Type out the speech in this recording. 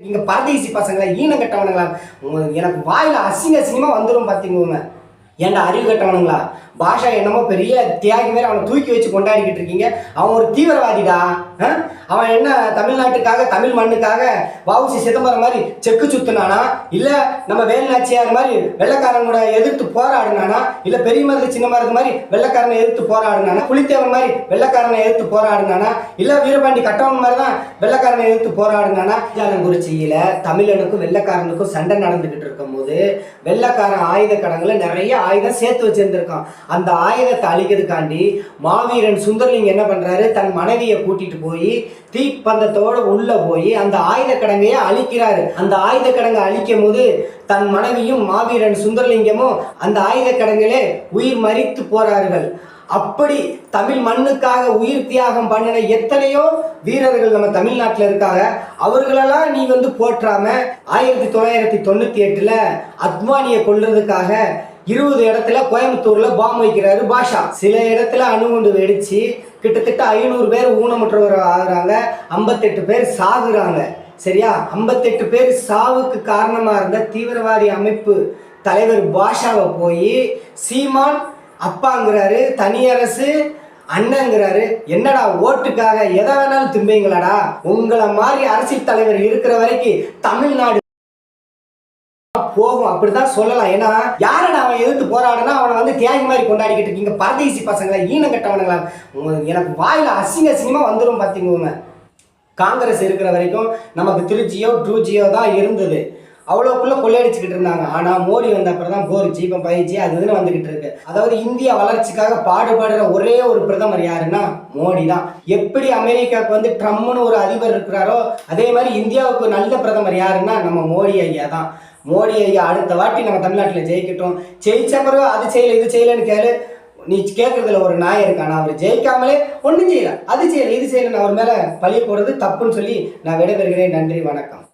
நீங்க பரதேசி பசங்களா ஈனம் கட்டவனுங்களா? எனக்கு வாயில அசிங்க அசிங்கமா வந்துடும் பாத்தீங்க ஏன்டா அறிவு கட்டவனுங்களா? பாஷா என்னமோ பெரிய தியாகி மாதிரி அவனை தூக்கி வச்சு கொண்டாடிக்கிட்டு இருக்கீங்க. அவன் ஒரு தீவிரவாதிடா ஆ? அவன் என்ன தமிழ்நாட்டுக்காக தமிழ் மண்ணுக்காக வாவுசி சிதம்பரம் மாதிரி செக்கு சுத்துனானா? இல்லை நம்ம வேலுநாச்சியார் மாதிரி வெள்ளக்காரனோட எதிர்த்து போராடினானா? இல்லை பெரிய மருந்து சின்ன மருந்து மாதிரி வெள்ளக்காரனை எதிர்த்து போராடினானா? புலித்தேவன் மாதிரி வெள்ளக்காரனை எதிர்த்து போராடினானா? இல்லை வீரபாண்டி கட்டவன் மாதிரி தான் வெள்ளக்காரனை எதிர்த்து போராடினானா? குறிச்சியில தமிழனுக்கும் வெள்ளக்காரனுக்கும் சண்டை நடந்துகிட்டு இருக்கும் போது வெள்ளக்காரன் ஆயுத கடங்களை நிறைய ஆயுதம் சேர்த்து வச்சிருந்திருக்கான். அந்த ஆயுதத்தை அழிக்கிறதுக்காண்டி மாவீரன் சுந்தர்லிங் என்ன பண்ணுறாரு தன் மனைவியை கூட்டிகிட்டு போய் தீப்பந்தத்தோடு உள்ளே போய் அந்த ஆயுத கடங்கையை அழிக்கிறாரு. அந்த ஆயுத கடங்கை அழிக்கும் போது தன் மனைவியும் மாவீரன் சுந்தரலிங்கமும் அந்த ஆயுத கடங்கிலே உயிர் மறித்து போறார்கள். அப்படி தமிழ் மண்ணுக்காக உயிர் தியாகம் பண்ணின எத்தனையோ வீரர்கள் நம்ம தமிழ்நாட்டில் இருக்காங்க. அவர்களெல்லாம் நீ வந்து போற்றாம ஆயிரத்தி தொள்ளாயிரத்தி தொண்ணூற்றி எட்டில் அத்வானியை கொள்றதுக்காக இருபது இடத்துல கோயம்புத்தூர்ல பாம் வைக்கிறாரு பாஷா. சில இடத்துல அணுகுண்டு வெடிச்சு கிட்டத்தட்ட ஐநூறு பேர் ஊனமுற்றவர் ஆகுறாங்க. ஐம்பத்தெட்டு பேர் சாகுறாங்க. சரியா? ஐம்பத்தெட்டு பேர் சாவுக்கு காரணமா இருந்த தீவிரவாதி அமைப்பு தலைவர் பாஷாவை போய் சீமான் அப்பாங்கிறாரு தனியரசு அண்ணங்கிறாரு. என்னடா ஓட்டுக்காக எதை வேணாலும் திம்பீங்களாடா உங்களை மாதிரி அரசியல் தலைவர் இருக்கிற வரைக்கும் தமிழ்நாடு போகும். அப்படிதான் சொல்லலாம். ஏன்னா யாரை அவன் எதிர்த்து போராடினா அவனை வந்து தியாகி மாதிரி கொண்டாடிக்கிட்டு இருக்கீங்க? பரதேசி பசங்களா ஈனம் கட்டவனுங்களா எனக்கு வாயில அசிங்க அசிங்கமா வந்துடும் பாத்தீங்க காங்கிரஸ் இருக்கிற வரைக்கும் நமக்கு திருச்சியோ ட்ரூஜியோ தான் இருந்தது. அவ்வளோக்குள்ளே கொள்ளையடிச்சுக்கிட்டு இருந்தாங்க. ஆனால் மோடி வந்த அப்புறம் தான் போர் ஜி பயிற்சி அது இதுன்னு வந்துக்கிட்டு இருக்கு. அதாவது இந்திய வளர்ச்சிக்காக பாடுபடுற ஒரே ஒரு பிரதமர் யாருன்னா மோடி தான். எப்படி அமெரிக்காவுக்கு வந்து ட்ரம்ப்னு ஒரு அதிபர் இருக்கிறாரோ அதே மாதிரி இந்தியாவுக்கு நல்ல பிரதமர் யாருன்னா நம்ம மோடி ஐயா தான். மோடி ஐயா அடுத்த வாட்டி நம்ம தமிழ்நாட்டில் ஜெயிக்கட்டும். ஜெயிச்ச பிறகு அது செய்யல இது செய்யலன்னு கேளு. நீ கேட்கறதுல ஒரு நாய் இருக்கான் அவர் ஜெயிக்காமலே ஒன்றும் செய்யல. அது செய்யல இது செய்யலைன்னு அவர் மேலே பழி போடுறது தப்புன்னு சொல்லி நான் விடைபெறுகிறேன். நன்றி வணக்கம்.